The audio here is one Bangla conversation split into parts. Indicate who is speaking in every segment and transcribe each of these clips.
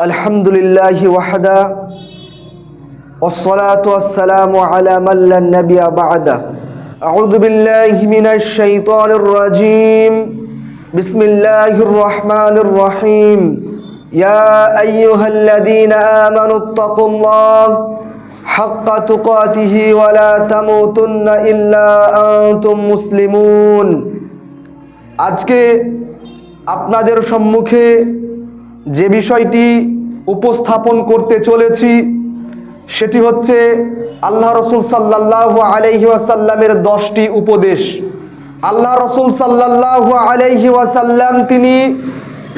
Speaker 1: الحمد لله وحده والصلاة والسلام على من لا نبي بعده أعوذ بالله من الشيطان الرجيم بسم الله الرحمن الرحيم يا أيها الذين آمنوا اتقوا الله حق تقاته ولا تموتن إلا أنتم مسلمون আজকে আপনাদের সম্মুখে যে বিষয়টি উপস্থাপন করতে চলেছি, সেটি হচ্ছে আল্লাহ রসুল সাল্লাহ আলহি ওয়াসাল্লামের দশটি উপদেশ। আল্লাহ রসুল সাল্লাহ আলহি ওয়াসাল্লাম তিনি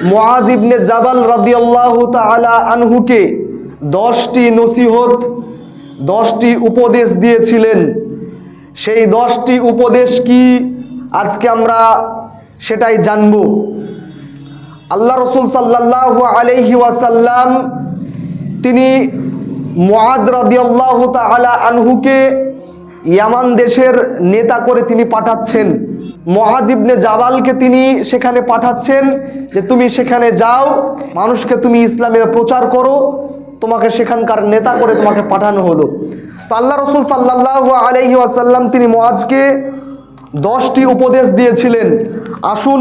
Speaker 1: মুআজ ইবনে জাবাল রাদিয়াল্লাহু তাআলা আনহুকে দশটি নসিহত, দশটি উপদেশ দিয়েছিলেন। সেই দশটি উপদেশ কি আজকে আমরা সেটাই জানব। আল্লাহ রসুল সাল্লাহ আলহি ওয়াসাল্লাম তিনি মুআদ রাদিয়াল্লাহ তাআলা আনহুকে ইয়ামান দেশের নেতা করে তিনি পাঠাচ্ছেন। মহাজিবনে জাবালকে তিনি সেখানে পাঠাচ্ছেন যে, তুমি সেখানে যাও, মানুষকে তুমি ইসলামের প্রচার করো, তোমাকে সেখানকার নেতা করে তোমাকে পাঠানো হলো। তো আল্লাহ রসুল সাল্লাহ আলহি ওয়াসাল্লাম তিনি মুআজকে দশটি উপদেশ দিয়েছিলেন। আসুন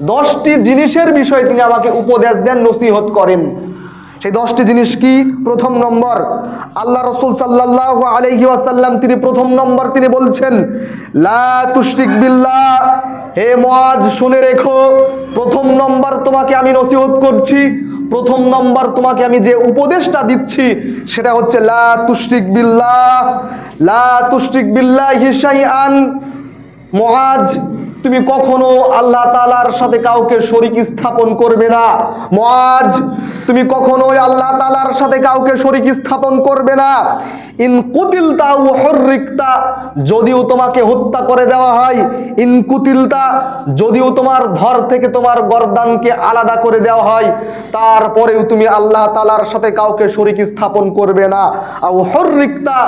Speaker 1: দশটি জিনিসের বিষয়ে তিনি আমাকে উপদেশ দেন, নসিহত করেন। সেই দশটি জিনিস কি? প্রথম নম্বর, আল্লাহ রসুল সাল্লাহ আলহি আসাল্লাম তিনি প্রথম নম্বর তিনি বলছেন, লা বিল্লাহ। হে মজ শুনে রেখো, প্রথম নম্বর তোমাকে আমি নসিহত করছি, প্রথম নম্বর তোমাকে আমি যে উপদেশটা দিচ্ছি, সেটা হচ্ছে, লা তুশরিক বিল্লাহ। লা তুশরিক বিল্লাহ হিসাই আন মহাজ তুমি কখনো আল্লাহ তালার সাথে কাউকে শরিক স্থাপন করবে না। মহাজ তুমি কখনোই আল্লাহ তালার সাথে কাউকে শরিক স্থাপন করবে না। ইন কুতিলতা ও হর্রিকতা, যদিও তোমাকে হত্যা করে দেওয়া হয়। ইন কুতিলতা, যদিও তোমার ধর থেকে তোমার গরদানকে আলাদা করে দেওয়া হয়। তারপরেও তুমি আল্লাহ তালার সাথে কাউকে শরিক স্থাপন করবে না। আর হর্রিকতা,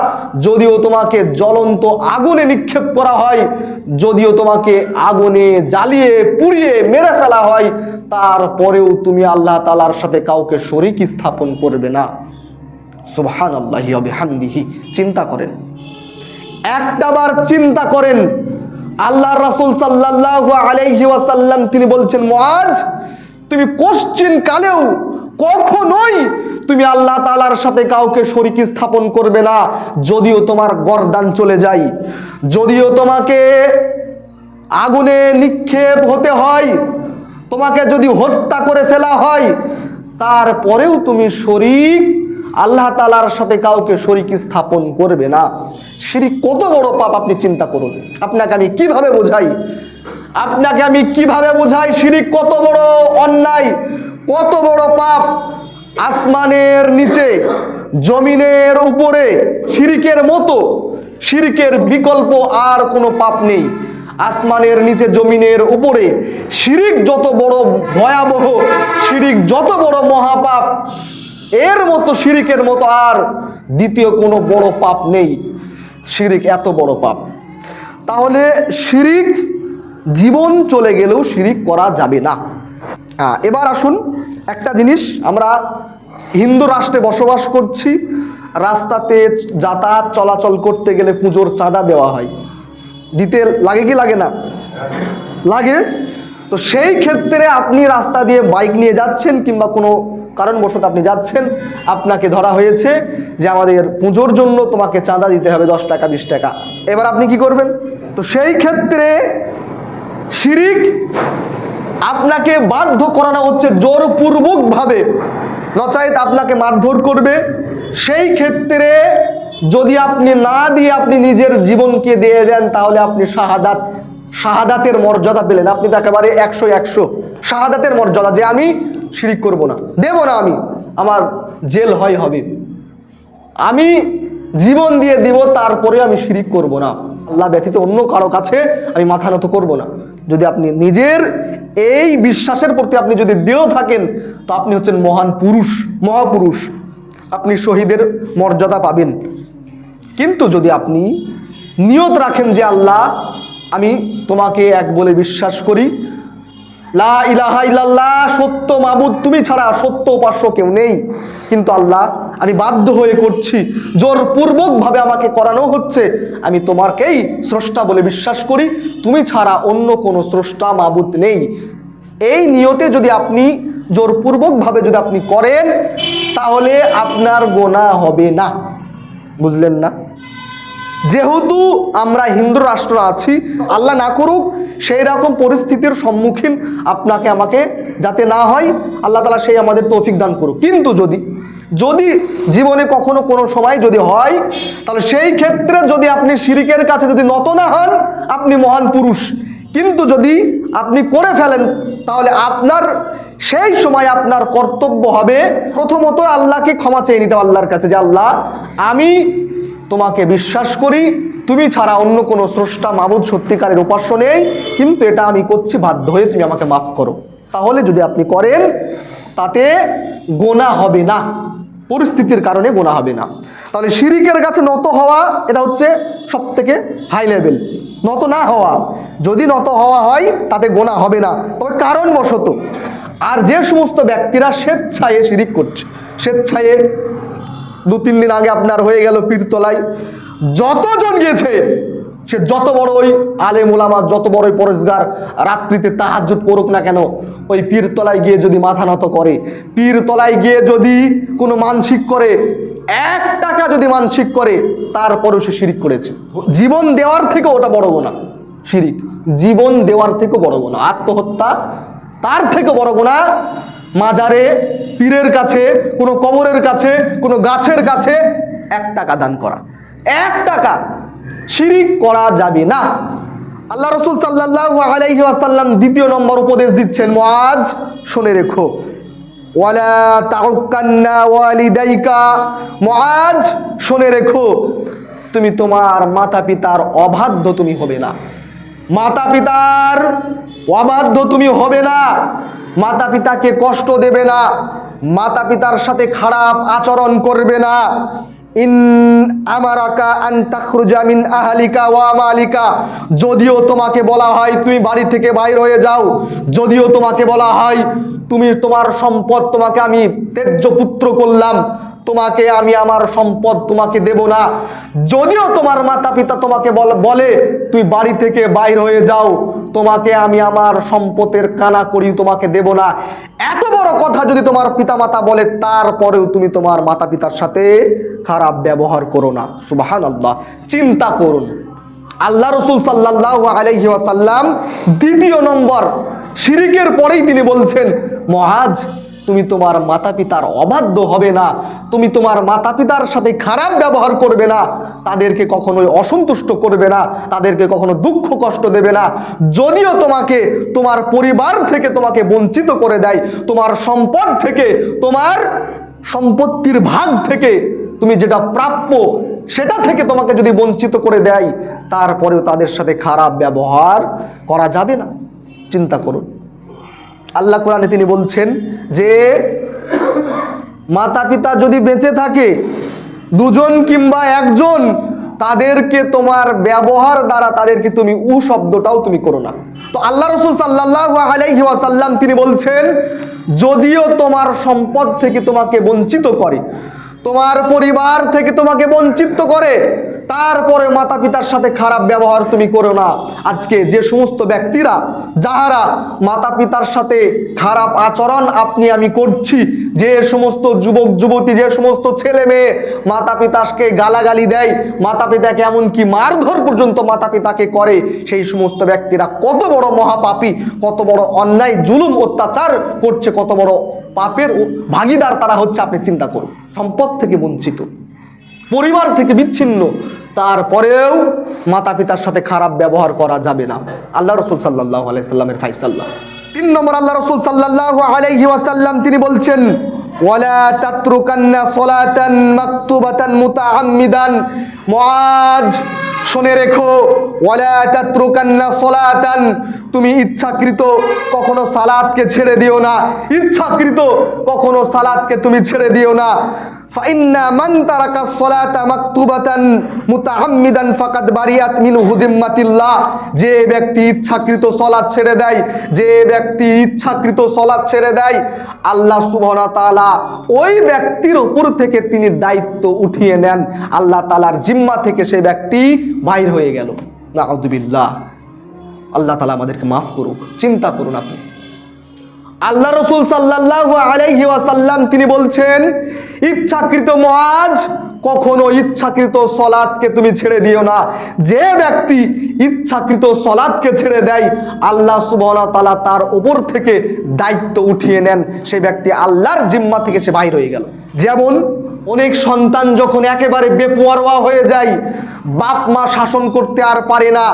Speaker 1: যদিও তোমাকে জ্বলন্ত আগুনে নিক্ষেপ করা হয়, যদিও তোমাকে আগুনে জ্বালিয়ে, পুড়িয়ে মেরে ফেলা হয়। তারপরেও তুমি আল্লাহ তালার সাথে কাউকে শরিক স্থাপন করবে না। সুবহান আল্লাহি হামদিহি চিন্তা করেন। একটাবার চিন্তা করেন। আল্লাহ রাসুল সাল্লাহ আলাইহি ওয়াসাল্লাম তিনি বলছেন মহাজ তুমি কোশ্চিন কালেও কখনোই তুমি আল্লাহ তালার সাথে কাউকে শরিকি স্থাপন করবে না। যদিও তোমার গরদান চলে যায়, যদিও তোমাকে আগুনে নিক্ষেপ হতে হয় তোমাকে যদি হত্যা করে ফেলা হয়, তারপরেও তুমি শরিক। আল্লাহ তালার সাথে কাউকে শরিক স্থাপন করবে না। শিরিক কত বড় পাপ আপনি চিন্তা করুন। আপনাকে আমি কীভাবে বোঝাই? আপনাকে আমি কীভাবে বোঝাই? শিরিক কত বড় অন্যায়, কত বড় পাপ আসমানের নিচে, জমিনের উপরে, শিরিকের মতো। শিরিকের বিকল্প আর কোনো পাপ নেই। আসমানের নিচে জমিনের উপরে। শিরিক যত বড় ভয়াবহ, শিরিক যত বড় মহাপাপ, এর মতো শিরিকের মতো আর দ্বিতীয় কোনো বড় পাপ নেই। শিরিক এত বড় পাপ। তাহলে শিরিক জীবন চলে গেলেও শিরিক করা যাবে না। হ্যাঁ এবার আসুন একটা জিনিস, আমরা হিন্দু রাষ্ট্রে বসবাস করছি। রাস্তাতে যাতায়াত চলাচল করতে গেলে পুজোর চাঁদা দেওয়া হয়। দিতে লাগে কি লাগে না? লাগে। তো সেই ক্ষেত্রে আপনি রাস্তা দিয়ে বাইক নিয়ে যাচ্ছেন কিংবা কোনো কারণবশত আপনি যাচ্ছেন, আপনাকে ধরা হয়েছে যে আমাদের পুজোর জন্য তোমাকে চাঁদা দিতে হবে দশ টাকা, বিশ টাকা। এবার আপনি কি করবেন? তো সেই ক্ষেত্রে শিরিক আপনাকে বাধ্য করানো হচ্ছে জোরপূর্বকভাবে। নচাইত আপনাকে মারধর করবে। সেই ক্ষেত্রে যদি আপনি না দিয়ে আপনি নিজের জীবনকে দিয়ে দেন, তাহলে আপনি শাহাদাত, শাহাদাতের মর্যাদা পেলেন। আপনি তো একেবারে একশো একশো শাহাদাতের মর্যাদা যে আমি শিরিক করব না, দেব না আমি, আমার জেল হয় হবে। আমি জীবন দিয়ে দিব, তারপরে আমি শিরিক করব না। আল্লাহ ব্যতীত অন্য কারও কাছে আমি মাথা নত করব না। যদি আপনি নিজের এই বিশ্বাসের প্রতি আপনি যদি দৃঢ় থাকেন, তো আপনি হচ্ছেন মহান পুরুষ, মহাপুরুষ। আপনি শহীদের মর্যাদা পাবেন। কিন্তু যদি আপনি নিয়ত রাখেন যে আল্লাহ, আমি তোমাকে এক বলে বিশ্বাস করি। লা ইলাহা ইল্লাল্লাহ, সত্য মাবুদ, তুমি ছাড়া সত্য উপাস্য কেউ নেই। কিন্তু আল্লাহ, আমি বাধ্য হয়ে করছি, জোরপূর্বকভাবে আমাকে করানো হচ্ছে। আমি তোমাকেই স্রষ্টা বলে বিশ্বাস করি, তুমি ছাড়া অন্য কোনো স্রষ্টা মাবুদ নেই। এই নিয়তে যদি আপনি জোরপূর্বকভাবে যদি আপনি করেন, তাহলে আপনার গোনা হবে না। বুঝলেন না? যেহেতু আমরা হিন্দু রাষ্ট্র আছি, আল্লাহ না করুক, সেই রকম পরিস্থিতির সম্মুখীন আপনাকে আমাকে যাতে না হয়, আল্লাহ তালা সেই আমাদের তৌফিক দান করুক। কিন্তু যদি যদি জীবনে কখনো কোনো সময় যদি হয়, তাহলে সেই ক্ষেত্রে যদি আপনি শিরিকের কাছে যদি নত না হন, আপনি মহান পুরুষ। কিন্তু যদি আপনি করে ফেলেন, তাহলে আপনার সেই সময় আপনার কর্তব্য হবে প্রথমত আল্লাহকে ক্ষমা চেয়ে নিতে আল্লাহর কাছে যে, আল্লাহ, আমি তোমাকে বিশ্বাস করি, তুমি ছাড়া অন্য কোনো স্রষ্টা মাবুদ সত্যিকারের উপাস্য নেই, কিন্তু এটা আমি করছি, বাধ্য হয়ে তুমি আমাকে মাফ করো। তাহলে যদি আপনি করেন, তাতে গোনা হবে না, পরিস্থিতির কারণে গোনা হবে না। তাহলে শিরিকের কাছে নত হওয়া, এটা হচ্ছে সব থেকে হাই লেভেল নত না হওয়া যদি নত হওয়া হয়, তাতে গোনা হবে না। তবে কারণবশত আর যে সমস্ত ব্যক্তিরা স্বেচ্ছায় শিরিক করছে, স্বেচ্ছায় দু, তিন দিন আগে আপনার হয়ে গেল পীরতলায়, যতজন গেছে সে যত বড় ওই আলে মোলামা যত বড়ই পরেশগার, রাত্রিতে তাহাজ্জুদ করুক না কেন, ওই পীরতলায় গিয়ে যদি মাথা নত করে, পীরতলায় গিয়ে যদি কোনো মানসিক করে, এক টাকা যদি মানসিক করে, তারপরেও সে শিরিক করেছে। জীবন দেওয়ার থেকে ওটা বড় গোনা, শিরিক। জীবন দেওয়ার থেকে বড় গোনা আত্মহত্যা তার থেকে বড় গোনা মাজারে, পীরের কাছে, কোনো কবরের কাছে, কোনো গাছের কাছে এক টাকা দান করা। এক টাকা শিরিক করা যাবে না। আল্লাহ রসুল সাল্লাহ আলাইহি আসাল্লাম দ্বিতীয় নম্বর উপদেশ দিচ্ছেন মহাজ শুনে রেখো। ওয়ালা শুনে রেখো, তুমি তোমার মাতা পিতার অবাধ্য তুমি হবে না। মাতা পিতার অবাধ্য তুমি হবে না। মাতা পিতাকে কষ্ট দেবে না। মাতা পিতার সাথে খারাপ আচরণ করবে না। ইন আমারাকা আন তাখরুজা আহালিকা ওয়া মালিকা। যদিও তোমাকে বলা হয় তুমি বাড়ি থেকে বাইর হয়ে যাও। যদিও তোমাকে বলা হয় তুমি তোমার সম্পদ তোমাকে আমি তেজ্য পুত্র করলাম। তোমাকে, আমি আমার সম্পদ তোমাকে দেব না। যদিও তোমার মাতা পিতা তোমাকে বল- তুই বাড়ি থেকে বাইর হয়ে যাও। তোমাকে আমি আমার সম্পদের কানা করি তোমাকে দেব না। এত বড় কথা যদি তোমার পিতামাতা বলে, তারপরেও তুমি তোমার মাতা পিতার সাথে খারাপ ব্যবহার করো না। সুবাহান আল্লাহ চিন্তা করুন। আল্লাহ রসুল সাল্লাহ আলাইহি ওয়াসাল্লাম দ্বিতীয় নম্বর শিরিকের পরেই তিনি বলছেন, মহাজ তুমি তোমার মাতা পিতার অবাধ্য হবে না, তুমি তোমার মাতা পিতার সাথে খারাপ ব্যবহার করবে না, তাদেরকে কখনোই অসন্তুষ্ট করবে না, তাদেরকে কখনো দুঃখ কষ্ট দেবে না। যদিও তোমাকে তোমার পরিবার থেকে তোমাকে বঞ্চিত করে দেয়, তোমার সম্পদ থেকে, তোমার সম্পত্তির ভাগ থেকে তুমি যেটা প্রাপ্য সেটা থেকে তোমাকে যদি বঞ্চিত করে দেয়, তারপরেও তাদের সাথে খারাপ ব্যবহার করা যাবে না। চিন্তা করুন। আল্লাহ কোরআনে তিনি বলছেন যে মাতা পিতা যদি বেঁচে থাকে, দুজন কিংবা একজন, তাদেরকে তোমার ব্যবহার দ্বারা তাদেরকে তুমি উ শব্দটাও তুমি করো না। তো আল্লাহ রসুল সাল্লাহ আলাইহি তিনি বলছেন, যদিও তোমার সম্পদ থেকে তোমাকে বঞ্চিত করে, তোমার পরিবার থেকে তোমাকে বঞ্চিত করে তারপরে মাতা পিতার সাথে খারাপ ব্যবহার তুমি করো না। আজকে যে সমস্ত ব্যক্তিরা, যাহারা মাতা পিতার সাথে খারাপ আচরণ আপনি আমি করছি, যে সমস্ত যুবক, যুবতী, যে সমস্ত ছেলে মেয়ে মাতা পিতাকে গালাগালি দেয় মাতা পিতাকে এমনকি মারধর পর্যন্ত মাতা পিতাকে করে, সেই সমস্ত ব্যক্তিরা কত বড় মহাপাপী, কত বড় অন্যায়, জুলুম, অত্যাচার করছে, কত বড় পাপের ভাগিদার তারা হচ্ছে, আপনি চিন্তা করুন। সম্পদ থেকে বঞ্চিত, পরিবার থেকে বিচ্ছিন্ন তারপরেও মাতা পিতার সাথে খারাপ ব্যবহার করা যাবে না। আল্লাহ রসুল সাল্লাহ আলাইসাল্লামের ফাইসাল্লাহ। তিন নম্বর আল্লাহ রসুল সাল্লাহ ওয়াসাল্লাম, তিনি বলছেন, ওয়ালা তাত্রুকান্না সলাতান মাকতুবাতান মুতাআম্মিদান। মুআজ শুনে রেখো, ওয়ালা তাত্রুকান্না সলাতান। তুমি ইচ্ছাকৃত কখনো সালাতকে ছেড়ে দিও না। ইচ্ছাকৃত কখনো সালাতকে তুমি ছেড়ে দিও না। ফাইন্না মান তারাকা সলাতা মাকতুবাতান মুতাআম্মিদান ফাকাদ বারিয়াত মিনহু দিম্মাতিল্লাহ যে ব্যক্তি ইচ্ছাকৃত সলাত ছেড়ে দেয়, যে ব্যক্তি ইচ্ছাকৃত সলাত ছেড়ে দেয়, আল্লাহ সুবহানাহু ওয়া তাআলা ওই ব্যক্তির উপর থেকে তিনি দায়িত্ব উঠিয়ে নেন। আল্লাহ তাআলার জিম্মা থেকে সেই ব্যক্তি বাইর হয়ে গেল। নাউযুবিল্লাহ আল্লাহ তাআলা আমাদেরকে মাফ করুক, চিন্তা করুন আপনি। আল্লাহ রসুল সাল্লাল্লাহু আলাইহি ওয়াসাল্লাম তিনি বলছেন ইচ্ছাকৃত মহাজ, কখনো ইচ্ছাকৃত সলাদকে তুমি ছেড়ে দিও না। যে ব্যক্তি ইচ্ছাকৃত সলাদকে ছেড়ে দেয়, আল্লাহ সুবহানাহু তার ওপর থেকে দায়িত্ব উঠিয়ে নেন। সে ব্যক্তি আল্লাহর জিম্মা থেকে সে বাইর হয়ে গেল। যেমন অনেক সন্তান যখন একেবারে বেপরোয়া হয়ে যায়, বাপ মা শাসন করতে আর পারে না,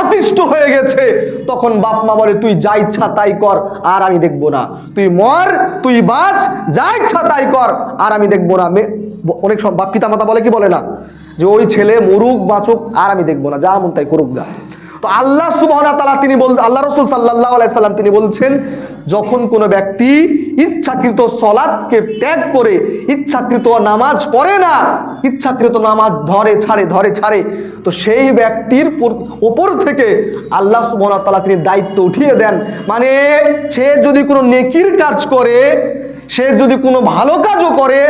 Speaker 1: অতিষ্ঠ হয়ে গেছে, তখন বাপ মা বলে, তুই যা ইচ্ছা তাই কর, আর আমি দেখব না। তুই মর, তুই বাঁচ, যা ইচ্ছা তাই কর, আর আমি দেখব না। অনেক বাপ পিতা মাতা বলে কি বলে না? যে ওই ছেলে মরুক, বাঁচুক, আর আমি দেখব না, যা মন তাই করুক যা। তো আল্লাহ সুবহানাহু তাআলা তিনি বল আল্লাহ রসুল সাল্লাল্লাহু আলাইহি সাল্লাম তিনি বলছেন, যখন কোনো ব্যক্তি ইচ্ছাকৃত সলাৎকে ত্যাগ করে, ইচ্ছাকৃত নামাজ পড়ে না, ইচ্ছাকৃত নামাজ ধরে, ছাড়ে ধরে, ছাড়ে। তো সেই ব্যক্তির ওপর থেকে আল্লাহ সুবহানাহু তাআলা তিনি দায়িত্ব উঠিয়ে দেন। মানে সে যদি কোনো নেকির কাজ করে, সে যদি কোনো ভালো কাজও করে,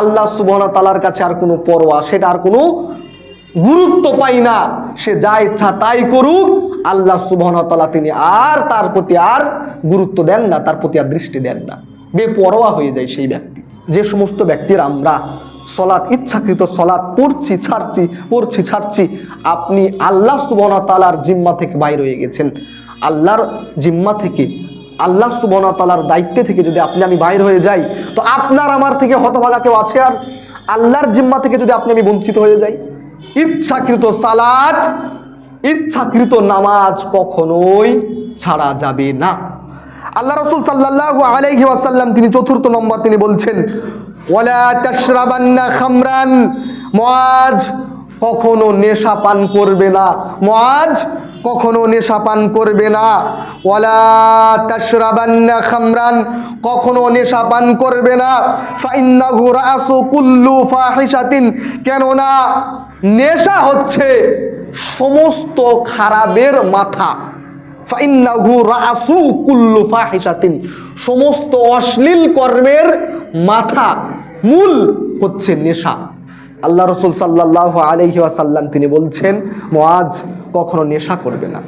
Speaker 1: আল্লাহ সুবহানাহু তাআলার কাছে আর কোনো পরোয়া, সেটা আর কোনো গুরুত্ব পাই না। সে যা ইচ্ছা তাই করুক আল্লাহ সুবহানাহু তিনি আর তার প্রতি আর গুরুত্ব দেন না, তার প্রতি আর দৃষ্টি দেন না। বেপরোয়া হয়ে যায় সেই ব্যক্তি। যে সমস্ত ব্যক্তির আমরা সলাৎ, ইচ্ছাকৃত সলাৎ পড়ছি, ছাড়ছি পড়ছি, ছাড়ছি, আপনি আল্লাহ সুবহানাহু তাআলার জিম্মা থেকে বাইর হয়ে গেছেন। আল্লাহর জিম্মা থেকে, আল্লাহ সুবহানাহু তাআলার দায়িত্বে থেকে যদি আপনি আমি বাইর হয়ে যাই, তো আপনার আমার থেকে হতভাগা কেউ আছে আর? আল্লাহর জিম্মা থেকে যদি আপনি আমি বঞ্চিত হয়ে যাই? ইচ্ছাকৃত সালাত ইচ্ছাকৃত নামাজ কখনোই ছাড়া যাবে না। আল্লাহ রসুল সাল্লাল্লাহু আলাইহি ওয়াসাল্লাম তিনি চতুর্থ নম্বর তিনি বলছেন খামরান। কখনো নেশা পান করবে না। মুআজ কখনো নেশা পান করবে না। ওয়ালা তাশরাবান্না খামরান, কখনো নেশা পান করবে না। ফাইন্নাহু রাসু কুল্লু ফাহিশাতিন, কেননা নেশা হচ্ছে সমস্ত খারাপের মাথা। রাসু সমস্ত অশ্লীল কর্মের মাথা মূল হচ্ছে নেশা। আল্লাহ রসুল সাল্লাহ আলহি আসাল্লাম তিনি বলছেন, মোয়াজ, কখনো নেশা করবে না।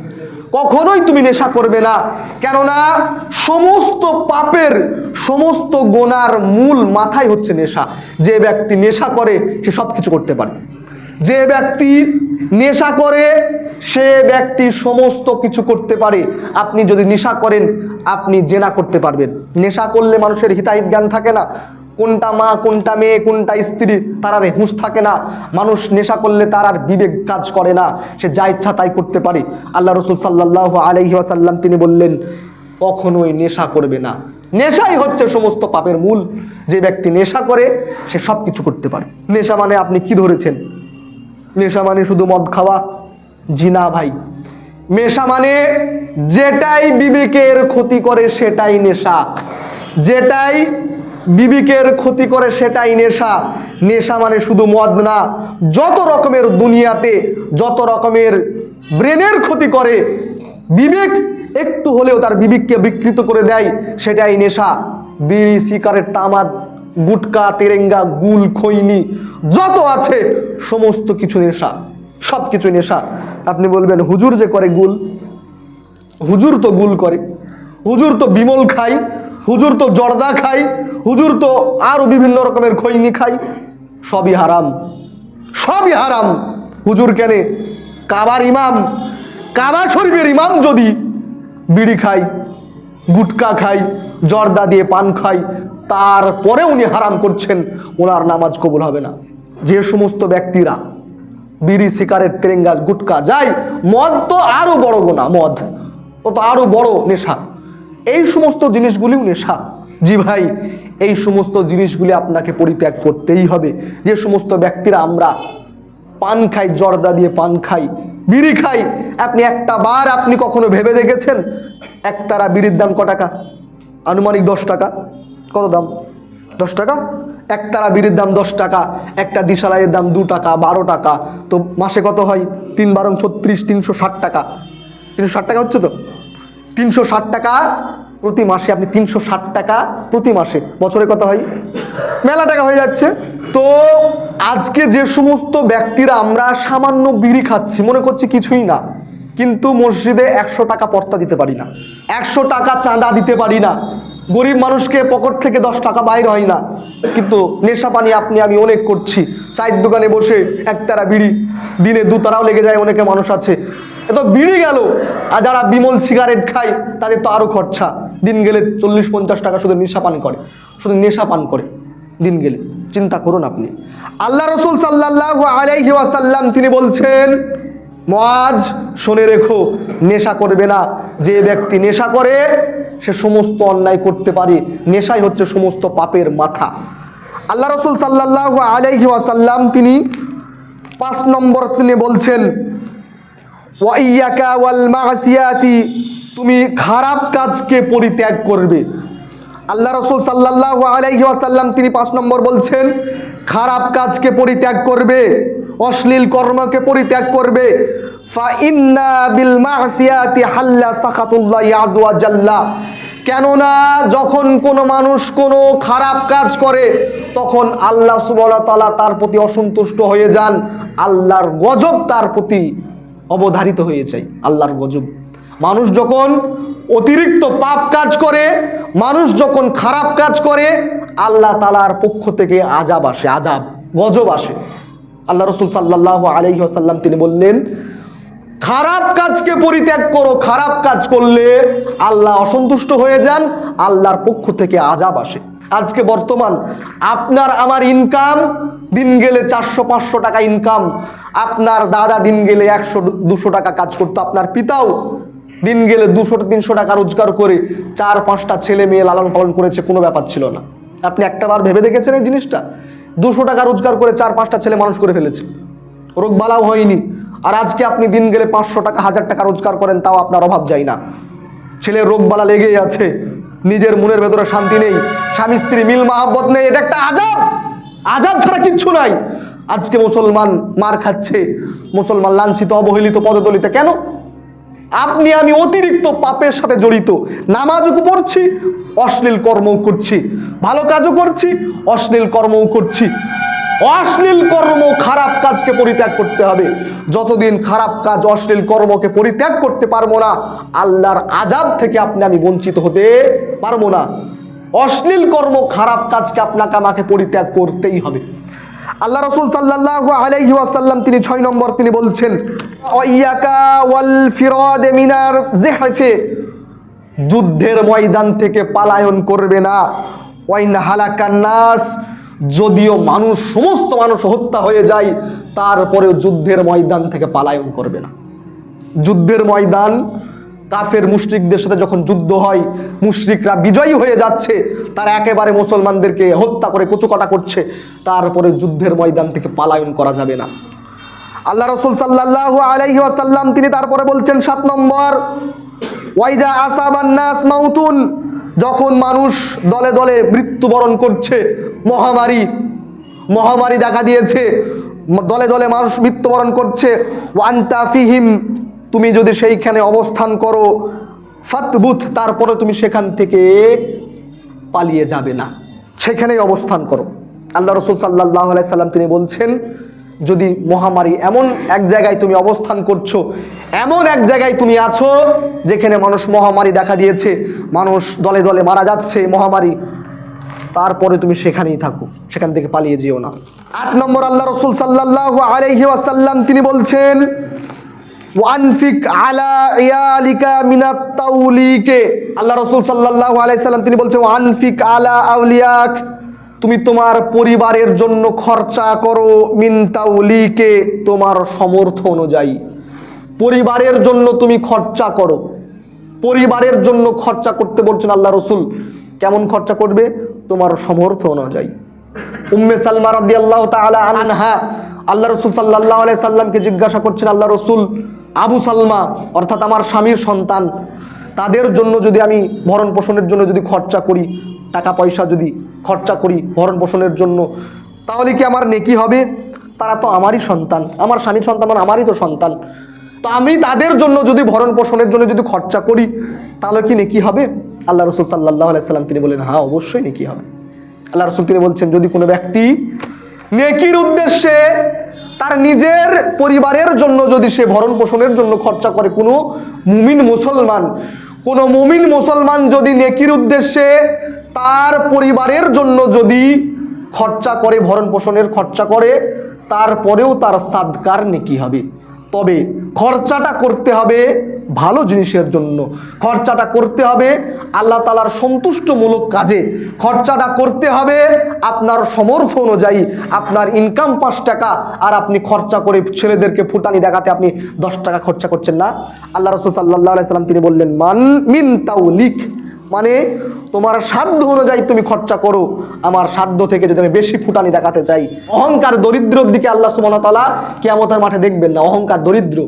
Speaker 1: কখনোই তুমি নেশা করবে না। কেননা সমস্ত পাপের, সমস্ত গোনার মূল মাথায় হচ্ছে নেশা। যে ব্যক্তি নেশা করে, সে সব কিছু করতে পারে। যে ব্যক্তি নেশা করে, সে ব্যক্তি সমস্ত কিছু করতে পারে। আপনি যদি নেশা করেন, আপনি জেনা করতে পারবেন। নেশা করলে মানুষের হিতাহিত জ্ঞান থাকে না। কোনটা মা, কোনটা মেয়ে, কোনটা স্ত্রী, তার আর হুঁশ থাকে না। মানুষ নেশা করলে তার আর বিবেক কাজ করে না। সে যা ইচ্ছা তাই করতে পারে। আল্লাহ রসুল সাল্লাহ আলহি আসাল্লাম তিনি বললেন, কখনোই নেশা করবে না। নেশাই হচ্ছে সমস্ত পাপের মূল। যে ব্যক্তি নেশা করে, সে সব কিছু করতে পারে। নেশা মানে আপনি কি ধরেছেন? নেশা মানে শুধু মদ খাওয়া? জিনা ভাই। নেশা মানে যেটাই বিবেকের ক্ষতি করে সেটাই নেশা। যেটাই বিবেকের ক্ষতি করে সেটাই নেশা। নেশা মানে শুধু মদ না, যত রকমের দুনিয়াতে, যত রকমের ব্রেনের ক্ষতি করে, বিবেক একটু হলেও তার বিবেককে বিকৃত করে দেয়, সেটাই নেশা। বিড়ি, সিগারেট, তামাক, গুটকা, তেরেঙ্গা, গুল, খৈনি যত আছে, সমস্ত কিছু নেশা সব কিছু নেশা। আপনি বলবেন, হুজুর যে করে গুল, হুজুর তো গুল করে। হুজুর তো বিমল খাই হুজুর তো জর্দা খাই হুজুর তো আরও বিভিন্ন রকমের খৈনি খাই সবই হারাম। সবই হারাম। হুজুর কেনে? কাবার ইমাম। কাবা শরীফের ইমাম যদি বিড়ি খাই গুটকা খাই জর্দা দিয়ে পান খাই তারপরে উনি হারাম করছেন, ওনার নামাজ কবুল হবে না। যে সমস্ত ব্যক্তিরা বিড়ি সিগারেট তেরেঙ্গা, গুটকা, যাই, মদ তো আরও বড় গোনা, মদ। ও তো আরও বড় নেশা। এই সমস্ত জিনিসগুলিও নেশা। জি ভাই, এই সমস্ত জিনিসগুলি আপনাকে পরিত্যাগ করতেই হবে। যে সমস্ত ব্যক্তিরা আমরা পান খাই, জর্দা দিয়ে পান খাই, বিড়ি খাই, আপনি একটা বার আপনি কখনো ভেবে দেখেছেন? একতারা বিড়ির দাম ক টাকা? আনুমানিক দশ টাকা? কত দাম? দশ টাকা? একতারা বিড়ির দাম দশ টাকা, একটা দিশালাইয়ের দাম দু টাকা, বারো টাকা। তো মাসে কত হয়? তিন বারং ছত্রিশ, তিনশো ষাট টাকা। তিনশো ষাট টাকা হচ্ছে তো? তিনশো ষাট টাকা প্রতি মাসে, আপনি তিনশো ষাট টাকা প্রতি মাসে। বছরে কত হয়? মেলা টাকা হয়ে যাচ্ছে। তো আজকে যে সমস্ত ব্যক্তিরা আমরা সামান্য বিড়ি খাচ্ছি, মনে করছি কিছুই না। কিন্তু মসজিদে একশো টাকা পর্তা দিতে পারি না। একশো টাকা চাঁদা দিতে পারি না। গরিব মানুষকে পকেট থেকে দশ টাকা বাইর হয় না। কিন্তু নেশা পানি আপনি, আমি অনেক করছি। চায়ের দোকানে বসে একতারা বিড়ি, দিনে দু তারাও লেগে যায়, অনেকে মানুষ আছে। এত বিড়ি গেল, আর যারা বিমল সিগারেট খায়, তাদের তো আরও খরচা। দিন গেলে চল্লিশ, পঞ্চাশ টাকা শুধু নেশা পান করে, শুধু নেশা পান করে, দিন গেলে। চিন্তা করুন আপনি। আল্লাহ রসুল সাল্লাহ আলাইহি ওয়াসাল্লাম, তিনি বলছেন মজ শুনে রেখো, নেশা করবে না। যে ব্যক্তি নেশা করে, সে সমস্ত অন্যায় করতে পারে। নেশাই হচ্ছে সমস্ত পাপের মাথা। আল্লাহ রসুল সাল্লাহ আলাইহি ওয়াসাল্লাম তিনি পাঁচ নম্বর তিনি বলছেন ওয়াইয়াকা ওয়াল তুমি খারাপ কাজকে পরিত্যাগ করবে। আল্লাহ রসুল সাল্লাহ আলাইহি ওয়াসাল্লাম তিনি পাঁচ নম্বর বলছেন, খারাপ কাজকে পরিত্যাগ করবে। অশ্লীল কর্মকে পরিত্যাগ করবে। কেননা যখন কোনো মানুষ কোনো খারাপ কাজ করে, তখন আল্লাহ ওয়া তার প্রতি অসন্তুষ্ট হয়ে যান। আল্লাহর গজব তার প্রতি অবধারিত হয়ে যায়। আল্লাহর গজব। মানুষ যখন অতিরিক্ত পাপ কাজ করে, মানুষ যখন খারাপ কাজ করে, আল্লাহ তালার পক্ষ থেকে আজাব আসে আজাব গজব আসে। আল্লাহ রসুল সাল্লাহ আলহি আসাল্লাম তিনি বললেন, খারাপ কাজকে পরিত্যাগ করো, খারাপ কাজ করলে আল্লাহ অসন্তুষ্ট হয়ে যান, আল্লাহর পক্ষ থেকে আজাব আসে। আজকে বর্তমান আপনার, আমার ইনকাম দিন গেলে চারশো, পাঁচশো টাকা ইনকাম আপনার দাদা দিন গেলে একশো, দুশো টাকা কাজ করতো, আপনার পিতাও দিন গেলে দুশো, তিনশো টাকা রোজগার করে চার, পাঁচটা ছেলে মেয়ে লালন পালন করেছে, কোনো ব্যাপার ছিল না। আপনি একটাবার ভেবে দেখেছেন এই জিনিসটা? দুশো টাকা রোজগার করে চার, পাঁচটা ছেলে মানুষ করে ফেলেছে। রোগবালাও হয়নি। আর আজকে আপনি দিন গেলে পাঁচশো টাকা, হাজার টাকা রোজগার করেন, তাও আপনার অভাব যায় না। ছেলের রোগবালা লেগেই আছে। নিজের মনের ভেতরে শান্তি নেই। স্বামী, স্ত্রী, মিল, মাহাব্বত নেই। এটা একটা আজাব। আজাব ছাড়া কিচ্ছু নাই। আজকে মুসলমান মার খাচ্ছে। মুসলমান লাঞ্ছিত, অবহেলিত, পদদলিত। কেন? আপনি, আমি অতিরিক্ত পাপের সাথে জড়িত। নামাজও পড়ছি, অশ্লীল কর্মও করছি। ভালো কাজও করছি, অশ্লীল কর্মও করছি। অশ্লীল কর্ম খারাপ কাজকে পরিত্যাগ করতে হবে। যতদিন খারাপ কাজ, অশ্লীল কর্মকে পরিত্যাগ করতে পারব না, আল্লাহর আজাব থেকে আপনি আমি বঞ্চিত হতে পারব না। অশ্লীল কর্ম, খারাপ কাজকে আপনাকে আমাকে পরিত্যাগ করতেই হবে। আল্লাহ রসুল সাল্লাহ আলাইহি ওয়াসাল্লাম তিনি ছয় নম্বর তিনি বলছেন যুদ্ধের ময়দান থেকে পালায়ন করবে না। ওয়াইন হালাকান নাস, যদিও মানুষ সমস্ত মানুষ হত্যা হয়ে যায়, তারপরেও যুদ্ধের ময়দান থেকে পালায়ন করবে না। যুদ্ধের ময়দান, কাফের মুশরিকদের সাথে যখন যুদ্ধ হয়, মুশরিকরা বিজয়ী হয়ে যাচ্ছে, তারা একেবারে মুসলমানদেরকে হত্যা করে কুচুকাটা করছে, তারপরে যুদ্ধের ময়দান থেকে পালায়ন করা যাবে না। আল্লাহ রসুল সাল্লাহ আলাইহি আসাল্লাম তিনি তারপরে বলছেন সাত নম্বর, ওয়াইজা আসাবান্নাস মাউতুন যখন মানুষ দলে দলে মৃত্যুবরণ করছে, মহামারী মহামারী দেখা দিয়েছে দলে দলে মানুষ মৃত্যুবরণ করছে, ওয়ান্তা ফিহিম, তুমি যদি সেইখানে অবস্থান করো, ফাতবুত, তারপরে তুমি সেখান থেকে পালিয়ে যাবে না। সেখানেই অবস্থান করো। আল্লাহ রসুল সাল্লাহ সাল্লাম তিনি বলছেন যদি মহামারী এমন এক জায়গায় তুমি অবস্থান করছ, এমন এক জায়গায় তুমি আছো যেখানে মানুষ মহামারী দেখা দিয়েছে, মানুষ দলে দলে মারা যাচ্ছে মহামারী, তারপরে তুমি সেখানেই থাকো, সেখান থেকে পালিয়ে যেও না। আট নম্বর আল্লাহ রসুল সাল্লাহ আলাইহি ওয়াসাল্লাম তিনি বলছেন আল্লাহ রসুল সাল্লাহ আলাইসাল্লাম তিনি বলছেন, ওয়ানফিক আলা আউলিয়াক। তুমি তোমার পরিবারের জন্য খরচা করো মিন তাউলিকে তোমার সমর্থ অনুযায়ী। পরিবারের জন্য তুমি খরচা করো। পরিবারের জন্য খরচা করতে বলছেন আল্লাহ রসুল। কেমন খরচা করবে? তোমার সমর্থ অনুযায়ী। উম্মে সালমা রাদি আল্লাহ আনহা আল্লাহ রসুল সাল্লাহ আলাই সাল্লামকে জিজ্ঞাসা করছেন, আল্লাহ রসুল, আবু সালমা, অর্থাৎ আমার স্বামীর সন্তান তাদের জন্য যদি আমি ভরণ পোষণের জন্য যদি খরচা করি, টাকা পয়সা যদি খরচা করি ভরণ পোষণের জন্য, তাহলে কি আমার নেকি হবে? তারা তো আমারই সন্তান। আমার স্বামীর সন্তান মানে আমারই তো সন্তান। তো আমি তাদের জন্য যদি ভরণ পোষণের জন্য যদি খরচা করি, তাহলে কি নেকি হবে? আল্লাহ রসুল সাল্লাহ আলাইসাল্লাম তিনি বলেন হ্যাঁ অবশ্যই নেকি হবে। আল্লাহ রসুল তিনি বলছেন, যদি কোনো ব্যক্তি নেকির উদ্দেশ্যে তার নিজের পরিবারের জন্য যদি সে ভরণ পোষণের জন্য খরচা করে, কোনো মুমিন মুসলমান কোনো মুমিন মুসলমান যদি নেকির উদ্দেশ্যে তার পরিবারের জন্য যদি খরচা করে, ভরণ পোষণের খরচা করে, তারপরেও তার সাদকার নেকি হবে। তবে খরচাটা করতে হবে ভালো জিনিসের জন্য খরচাটা করতে হবে। আল্লাহ তালার সন্তুষ্টমূলক কাজে খরচাটা করতে হবে। আপনার সমর্থ অনুযায়ী আপনার ইনকাম পাঁচ টাকা আর আপনি খরচা করে ছেলেদেরকে ফুটানি দেখাতে আপনি দশ টাকা খরচা করছেন না। আল্লাহ রসুল সাল্লাহ সাল্লাম তিনি বললেন, মান মিন তাও লিখ মানে তোমার সাধ্য অনুযায়ী তুমি খরচা করো। আমার সাধ্য থেকে যদি আমি বেশি ফুটানি দেখাতে চাই, অহংকার দরিদ্রর দিকে আল্লাহ সুমনতলা কেয়ামতের মাঠে দেখবেন না, অহংকার দরিদ্র,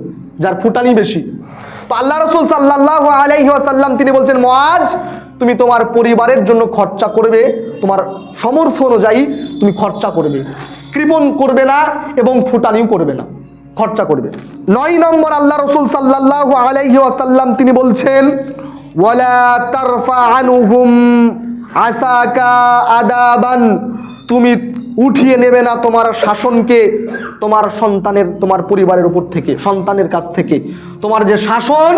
Speaker 1: যার ফুটানি বেশি। তো আল্লাহ রসুল সাল্লাহ আলাইহি তিনি বলছেন, মহাজ, তুমি তোমার পরিবারের জন্য খরচা করবে, তোমার সমর্থ অনুযায়ী তুমি খরচা করবে। কৃপণ করবে না এবং ফুটানিও করবে না। খরচা করবে। নয় নম্বর আল্লাহ রসুল সাল্লাহ আলাইহি আসাল্লাম তিনি বলছেন, ওয়ালা আদাবান। তুমি উঠিয়ে নেবে না তোমার শাসনকে, তোমার সন্তানের, তোমার পরিবারের উপর থেকে, সন্তানের কাছ থেকে। তোমার যে শাসন,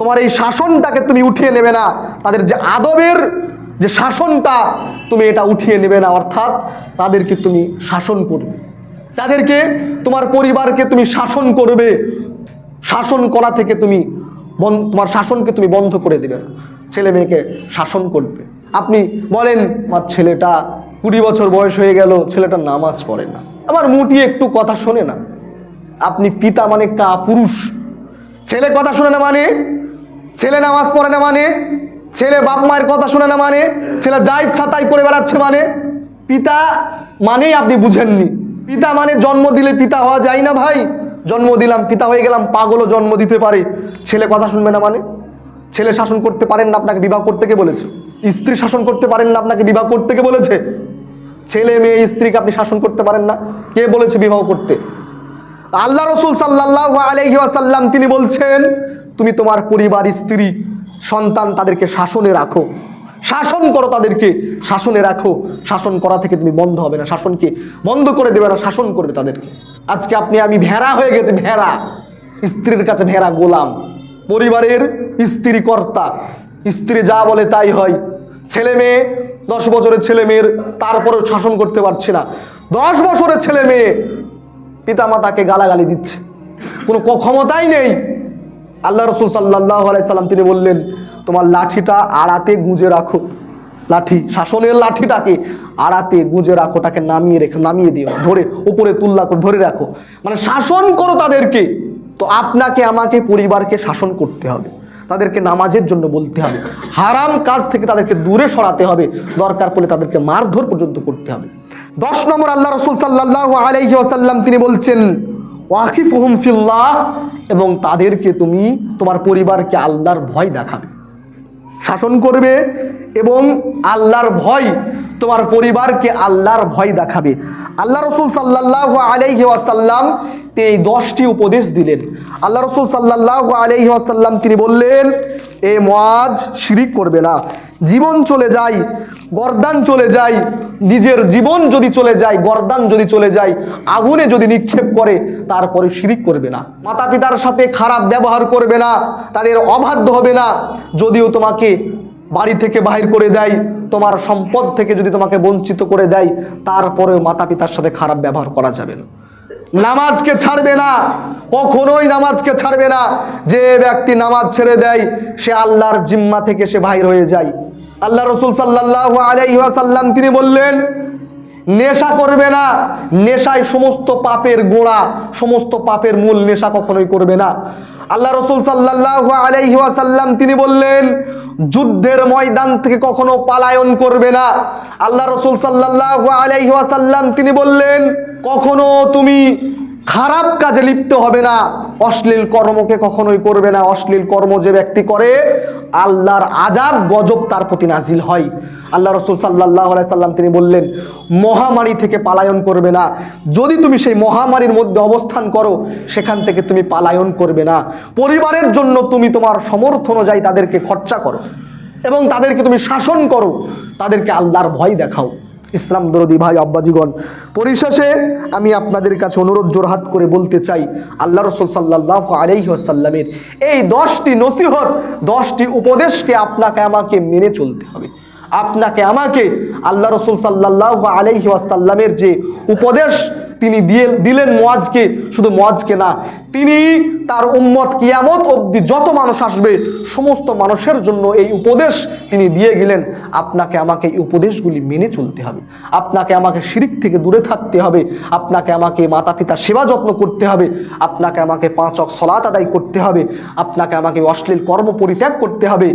Speaker 1: তোমার এই শাসনটাকে তুমি উঠিয়ে নেবে না, তাদের যে আদবের যে শাসনটা, তুমি এটা উঠিয়ে নেবে না, অর্থাৎ তাদেরকে তুমি শাসন করবে। তাদেরকে তোমার পরিবারকে তুমি শাসন করবে। শাসন করা থেকে তুমি তোমার শাসনকে তুমি বন্ধ করে দেবে। না ছেলে মেয়েকে শাসন করবে। আপনি বলেন, আমার ছেলেটা কুড়ি বছর বয়স হয়ে গেল, ছেলেটা নামাজ পড়ে না। আমার মুটি একটু কথা শোনে না। আপনি পিতা মানে কা পুরুষ। ছেলে কথা শোনে না মানে? ছেলে নামাজ পড়ে না মানে? ছেলে বাপ মায়ের কথা শোনে না মানে? ছেলে যা ইচ্ছা তাই করে বেড়াচ্ছে মানে? পিতা মানেই আপনি বুঝেননি। পিতা মানে জন্ম দিলে পিতা হওয়া যায় না ভাই। জন্ম দিলাম, পিতা হয়ে গেলাম, পাগলও জন্ম দিতে পারে। ছেলে কথা শুনবে না মানে? ছেলে শাসন করতে পারেন না আপনাকে বিবাহ করতে কে বলেছে? স্ত্রী শাসন করতে পারেন না আপনাকে বিবাহ করতে কে বলেছে? ছেলে, মেয়ে, স্ত্রীকে আপনি শাসন করতে পারেন না। কে বলেছে বিবাহ করতে? আল্লাহ রসুল সাল্লাহ আলহি আসাল্লাম তিনি বলছেন, তুমি তোমার পরিবার, স্ত্রী, সন্তান তাদেরকে শাসনে রাখো। শাসন করো তাদেরকে। শাসনে রাখো। শাসন করা থেকে তুমি বন্ধ হবে না। শাসনকে বন্ধ করে দেবে না, শাসন করবে তাদেরকে। আজকে আপনি, আমি ভেড়া হয়ে গেছে, ভেড়া। স্ত্রীর কাছে ভেড়া গোলাম। পরিবারের স্ত্রী কর্তা। স্ত্রী যা বলে তাই হয়। ছেলে মেয়ে, দশ বছরের ছেলে মেয়ের, তারপরেও শাসন করতে পারছে না। দশ বছরের ছেলে মেয়ে পিতামাতাকে গালাগালি দিচ্ছে। কোনো ক্ষমতাই নেই। আল্লাহ রসুল সাল্লাহ আলাইসাল্লাম তিনি বললেন তোমার লাঠিটা আড়াতে গুঁজে রাখো। লাঠি, শাসনের লাঠিটাকে আড়াতে গুঁজে রাখো তাকে নামিয়ে রেখো, নামিয়ে দিও, ধরে, উপরে তুল্লা করে ধরে রাখো। মানে শাসন করো তাদেরকে। তো আপনাকে, আমাকে, পরিবারকে শাসন করতে হবে। তাদেরকে নামাজের জন্য বলতে হবে। হারাম কাজ থেকে তাদেরকে দূরে সরাতে হবে। দরকার পড়লে তাদেরকে মারধর পর্যন্ত করতে হবে। দশ নম্বর আল্লাহ রসুল সাল্লাহ আলাইহি আসাল্লাম তিনি বলছেন ওয়াকিফ হুম ফিল্লাহ এবং তাদেরকে তুমি তোমার পরিবারকে আল্লাহর ভয় দেখাবে। শাসন করবে এবং আল্লাহর ভয় তোমার পরিবারকে আল্লাহর ভয় দেখাবে। আল্লাহ রসুল সাল্লাহ আলাইহি ওয়াসাল্লাম তিনি দশটি উপদেশ দিলেন। আল্লাহ রসুল সাল্লাহ আলাইহি ওয়াসাল্লাম তিনি বললেন এ মজ শিরিক করবে না। জীবন চলে যায়, গরদান চলে যায়, নিজের জীবন যদি চলে যায়, গরদান যদি চলে যায়, আগুনে যদি নিক্ষেপ করে, তারপরে শিরিক করবে না। মাতা পিতার সাথে খারাপ ব্যবহার করবে না, তাদের অবাধ্য হবে না। যদিও তোমাকে বাড়ি থেকে বাহির করে দেয়, তোমার সম্পদ থেকে যদি তোমাকে বঞ্চিত করে দেয়, তারপরেও মাতা পিতার সাথে খারাপ ব্যবহার করা যাবে না। নামাজকে ছাড়বে না, কখনোই নামাজকে ছাড়বে না। যে ব্যক্তি নামাজ ছেড়ে দেয়, সে আল্লাহর জিম্মা থেকে সে বাইর হয়ে যায়। আল্লাহ রসুল সাল্লাহ আলাইসাল্লাম তিনি বললেন, নেশা করবে না, নেশায় সমস্ত পাপের গোড়া, সমস্ত পাপের মূল নেশা কখনোই করবে না। আল্লাহ রসুল সাল্লাহ আলাইহি ওয়াসাল্লাম, তিনি বললেন, যুদ্ধের ময়দান থেকে কখনো পালায়ন করবে না। আল্লাহ রসুল সাল্লাহ আলাইহি ওয়াসাল্লাম, তিনি বললেন, কখনো তুমি খারাপ কাজে লিপ্ত হবে না, অশ্লীল কর্মকে কখনোই করবে না। অশ্লীল কর্ম যে ব্যক্তি করে, আল্লাহর আজাব গজব তার প্রতি নাজিল হয়। আল্লাহ রসুল সাল্লাহ সাল্লাম তিনি বললেন, মহামারী থেকে পালায়ন করবে না। যদি তুমি সেই মহামারীর মধ্যে অবস্থান করো, সেখান থেকে তুমি পালায়ন করবে না। পরিবারের জন্য তুমি তোমার সমর্থ অনুযায়ী তাদেরকে খরচা করো এবং তাদেরকে তুমি শাসন করো। তাদেরকে আল্লাহর ভয় দেখাও। ইসলাম দরদি ভাই, আব্বাজিগণ, পরিশেষে আমি আপনাদের কাছে অনুরোধ জোরহাত করে বলতে চাই, আল্লাহ রসুল সাল্লাহ আলাইহি আসাল্লামের এই দশটি নসিহত, দশটি উপদেশকে আপনাকে, আমাকে মেনে চলতে হবে। আপনাকে, আমাকে আল্লাহ রসুল সাল্লাহ আলাইহি আসাল্লামের যে উপদেশ তিনি দিয়ে দিলেন মোয়াজকে শুধু মোয়াজকে না, তিনি তার উম্মত কিয়ামত অবধি যত মানুষ আসবে, সমস্ত মানুষের জন্য এই উপদেশ তিনি দিয়ে গেলেন। আপনাকে, আমাকে এই উপদেশগুলি মেনে চলতে হবে। আপনাকে, আমাকে শিরিক থেকে দূরে থাকতে হবে। আপনাকে, আমাকে মাতা পিতার সেবা যত্ন করতে হবে। আপনাকে, আমাকে পাঁচক সলাত আদায় করতে হবে। আপনাকে, আমাকে অশ্লীল কর্ম পরিত্যাগ করতে হবে।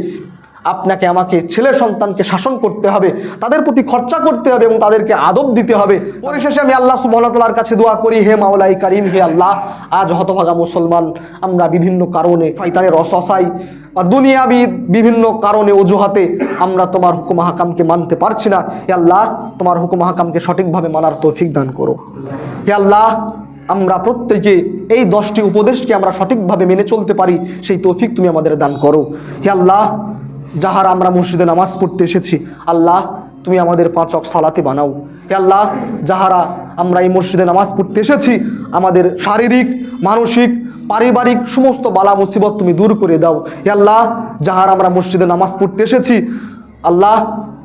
Speaker 1: আপনাকে আমাকে ছেলে সন্তানকে শাসন করতে হবে, তাদের প্রতি খরচা করতে হবে এবং তাদেরকে আদব দিতে হবে। পরিশেষে আমি আল্লাহ সুবহানাহু কাছে দোয়া করি, হে মাওলাই করিম, হে আল্লাহ, আজ হতভাগা মুসলমান, আমরা বিভিন্ন কারণে ফাইতানের রসসাই বা দুনিয়াবি বিভিন্ন কারণে অজুহাতে আমরা তোমার হুকুম হাকামকে মানতে পারছি না। হে আল্লাহ, তোমার হুকুম হাকামকে সঠিকভাবে মানার তৌফিক দান করো। হে আল্লাহ, আমরা প্রত্যেকে এই দশটি উপদেশকে আমরা সঠিকভাবে মেনে চলতে পারি, সেই তৌফিক তুমি আমাদের দান করো। হে আল্লাহ যাহারা আমরা মসজিদে নামাজ পড়তে এসেছি, আল্লাহ, তুমি আমাদের পাঁচক সালাতে বানাও। হে আল্লাহ, যাহারা আমরা এই মসজিদে নামাজ পড়তে এসেছি, আমাদের শারীরিক, মানসিক, পারিবারিক সমস্ত বালা মুসিবত তুমি দূর করে দাও। হে আল্লাহ, যাহার আমরা মসজিদে নামাজ পড়তে এসেছি, আল্লাহ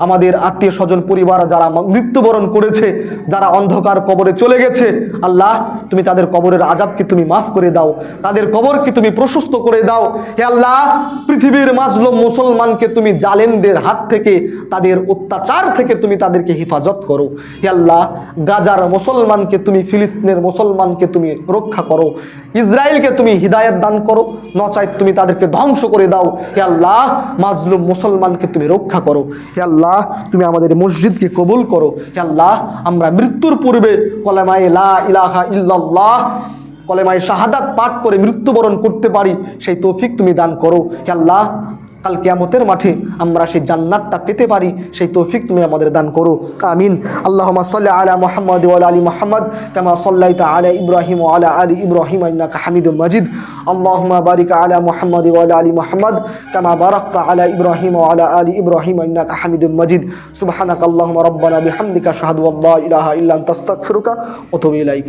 Speaker 1: আমাদের আত্মীয় স্বজন, পরিবার যারা মৃত্যুবরণ করেছে, যারা অন্ধকার কবরে চলে গেছে, আল্লাহ, তুমি তাদের কবরের আজাবকে তুমি মাফ করে দাও, তাদের কবরকে তুমি প্রশস্ত করে দাও। হে আল্লাহ, পৃথিবীর মাজলুম মুসলমানকে তুমি জালেনদের হাত থেকে তাদের অত্যাচার থেকে তুমি তাদেরকে হেফাজত করো। আল্লাহ, গাজার মুসলমানকে তুমি, ফিলিস্তিনের মুসলমানকে তুমি রক্ষা করো। ইসরায়েলকে তুমি হৃদায়ত দান করো নচায় তুমি তাদেরকে ধ্বংস করে দাও। হে আল্লাহ, মাজলুম মুসলমানকে তুমি রক্ষা করো। হে আল্লাহ, তুমি আমাদের মসজিদকে কবুল করো। হে আল্লাহ, আমরা মৃত্যুর পূর্বে কলেমায় লা ইলাহা ইল্লাল্লাহ, কলেমায় শাহাদাত পাঠ করে মৃত্যুবরণ করতে পারি, সেই তৌফিক তুমি দান করো। আল্লাহ কাল কেয়ামতের মাঠে আমরা সেই জান্নাতটা পেতে পারি, সেই তৌফিক তুমি আমাদের দান করো। আমিন। আল্লাহুম্মা সাল্লি আলা মোহাম্মদ ওয়া আলী মুহাম্মাদ, কামা সাল্লাইতা আলা ইব্রাহিম আলা আলি ইব্রাহিম ইন্নাকা হামিদুম মাজিদ। আল্লাহুম্মা বারিক আলা মুহাম্মাদ ওয়া আলা মুহাম্মাদ, কামা বারাকতা আলা ইব্রাহিম আলা আলি ইব্রাহিম ইন্নাকা হামিদুম মাজিদ। সুবহানাকা আল্লাহুম্মা রাব্বানা বিহামদিকা আল্লা ইলাহা ইল্লা ওয়া আতুবু ইলাইক।